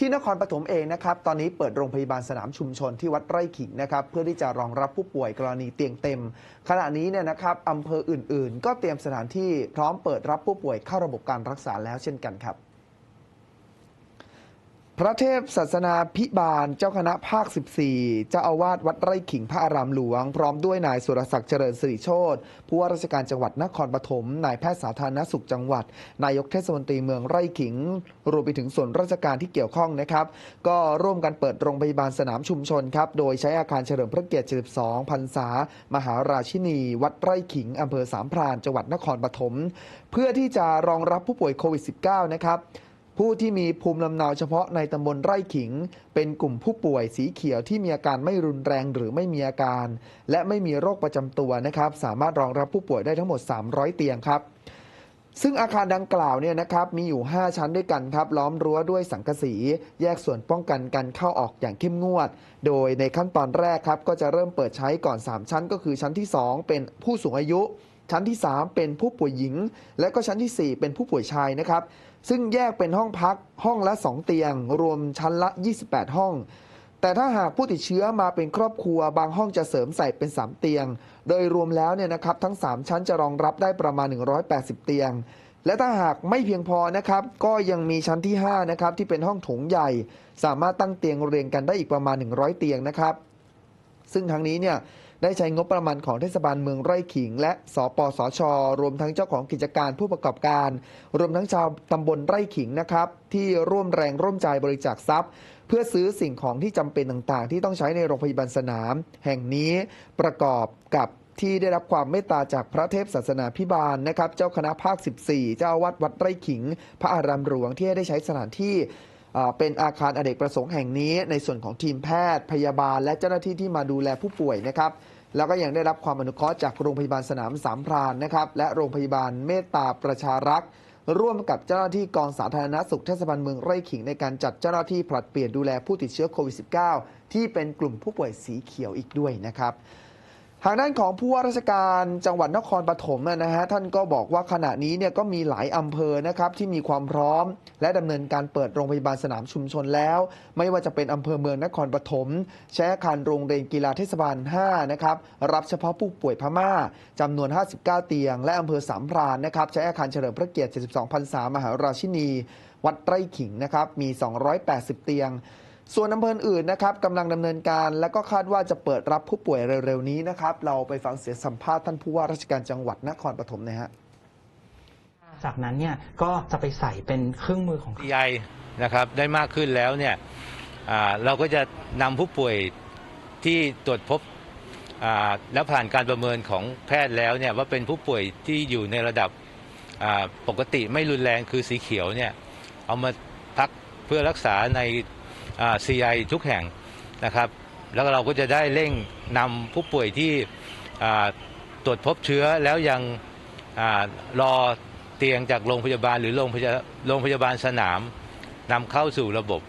ที่นครปฐมเองนะครับ ตอนนี้เปิดโรงพยาบาลสนามชุมชนที่วัดไร่ขิงนะครับ เพื่อที่จะรองรับผู้ป่วยกรณีเตียงเต็ม ขณะนี้เนี่ยนะครับอำเภออื่น ๆ ก็เตรียมสถานที่พร้อมเปิดรับผู้ป่วยเข้าระบบการรักษาแล้วเช่นกันครับ พระเทพศาสนาพิบาลเจ้าคณะภาค 14 เจ้าอาวาสวัดไร่ขิงพระอารามหลวง พร้อมด้วยนายสุรศักดิ์เจริญสิริโชตผู้ว่าราชการจังหวัดนครปฐมนายแพทย์สาธารณสุขจังหวัด นายกเทศมนตรีเมืองไร่ขิง รวมไปถึงส่วนราชการที่เกี่ยวข้องนะครับ ก็ร่วมกันเปิดโรงพยาบาลสนามชุมชนครับ โดยใช้อาคารเฉลิมพระเกียรติ 72 พรรษา มหาราชินี วัดไร่ขิงอำเภอสามพรานจังหวัดนครปฐมเพื่อที่จะรองรับผู้ป่วยโควิด -19 นะครับ ผู้ที่มีภูมิลำเนาเฉพาะในตำบลไร่ขิง เป็นกลุ่มผู้ป่วยสีเขียวที่มีอาการไม่รุนแรงหรือไม่มีอาการ และไม่มีโรคประจำตัวนะครับ สามารถรองรับผู้ป่วยได้ทั้งหมด 300 เตียงครับ ซึ่งอาคารดังกล่าวเนี่ยนะครับมีอยู่ 5 ชั้นด้วยกันครับ ล้อมรั้วด้วยสังกะสี แยกส่วนป้องกันการเข้าออกอย่างเข้มงวด โดยในขั้นตอนแรกครับก็จะเริ่มเปิดใช้ก่อน 3 ชั้น ก็คือชั้นที่ 2 เป็นผู้สูงอายุ ชั้นที่ 3 เป็นผู้ป่วยหญิง และก็ชั้นทีสี่ 4 เป็นผู้ป่วยชายนะครับ ซึ่งแยกเป็นห้องพักห้องละ 2 เตียง รวมชั้นละ 28 ห้อง แต่ถ้าหากผู้ติดเชื้อมาเป็นครอบครัว บางห้องจะเสริมใส่เป็น 3 เตียง โดยรวมแล้วเนี่ยนะครับทั้ง 3 ชั้นจะรองรับได้ประมาณ 180 เตียง และถ้าหากไม่เพียงพอนะครับ ก็ยังมีชั้นที่5นะครับที่เป็นห้องโถงใหญ่ สามารถตั้งเตียงเรียงกันได้อีกประมาณ 100 เตียงนะครับ ซึ่งทั้งนี้เนี่ย ได้ใช้งบประมาณของเทศบาลเมืองไร่ขิง และสปสช รวมทั้งเจ้าของกิจการผู้ประกอบการ รวมทั้งชาวตำบลไร่ขิงนะครับที่ร่วมแรงร่วมใจบริจาคทรัพย์ เพื่อซื้อสิ่งของที่จำเป็นต่างๆ ที่ต้องใช้ในโรงพยาบาลสนาม แห่งนี้ประกอบกับที่ได้รับความเมตตาจากพระเทพศาสนาพิบาลนะครับ เจ้าคณะภาค 14 เจ้าวัดวัดไร่ขิง พระอารามหลวงที่ได้ใช้สถานที่ เป็นอาคารอเนกประสงค์แห่งนี้ ในส่วนของทีมแพทย์ พยาบาล และเจ้าหน้าที่ที่มาดูแลผู้ป่วยนะครับแล้วก็ยังได้รับความอนุเคราะห์จากโรงพยาบาลสนามสามพรานนะครับและโรงพยาบาลเมตตาประชารักษ์ร่วมกับเจ้าหน้าที่กองสาธารณสุขเทศบาลเมืองไร่ขิงในการจัดเจ้าหน้าที่ผลัดเปลี่ยนดูแลผู้ติดเชื้อโควิด -19 ที่เป็นกลุ่มผู้ป่วยสีเขียวอีกด้วยนะครับ ทางด้านของผู้ว่าราชการจังหวัดนครปฐมนะฮะท่านก็บอกว่าขณะนี้เนี่ยก็มีหลายอำเภอนะครับที่มีความพร้อม และดำเนินการเปิดโรงพยาบาลสนามชุมชนแล้ว ไม่ว่าจะเป็นอำเภอเมืองนครปฐมใช้อาคารโรงเรียนกีฬาเทศบาล 5 นะครับ รับเฉพาะผู้ป่วยพม่าจำนวน 59 เตียง และอำเภอสามพรานนะครับใช้อาคารเฉลิมพระเกียรติ 72พรรษามหาราชินี วัดไร่ขิงนะครับมี 280 เตียง ส่วนอำเภออื่นนะครับกำลังดำเนินการ และก็คาดว่าจะเปิดรับผู้ป่วยเร็วๆนี้นะครับ เราไปฟังเสียงสัมภาษณ์ท่านผู้ว่าราชการจังหวัดนครปฐมนะฮะจากนั้นเนี่ยก็จะไปใส่เป็นเครื่องมือของใหญ่นะครับได้มากขึ้นแล้วเนี่ยอ่าเราก็จะนำผู้ป่วยที่ตรวจพบอ่าแล้วผ่านการประเมินของแพทย์แล้วเนี่ยว่าเป็นผู้ป่วยที่อยู่ในระดับอ่าปกติไม่รุนแรงคือสีเขียวเนี่ยเอามาพักเพื่อรักษาในอ่า CI ทุกแห่งนะครับ แล้วเราก็จะได้เร่งนำผู้ป่วยที่อ่าตรวจพบเชื้อแล้วยังอารอเตียงจากโรงพยาบาลหรือโรงพยาโรงพยาบาลสนามนำเข้าสู่ระบบ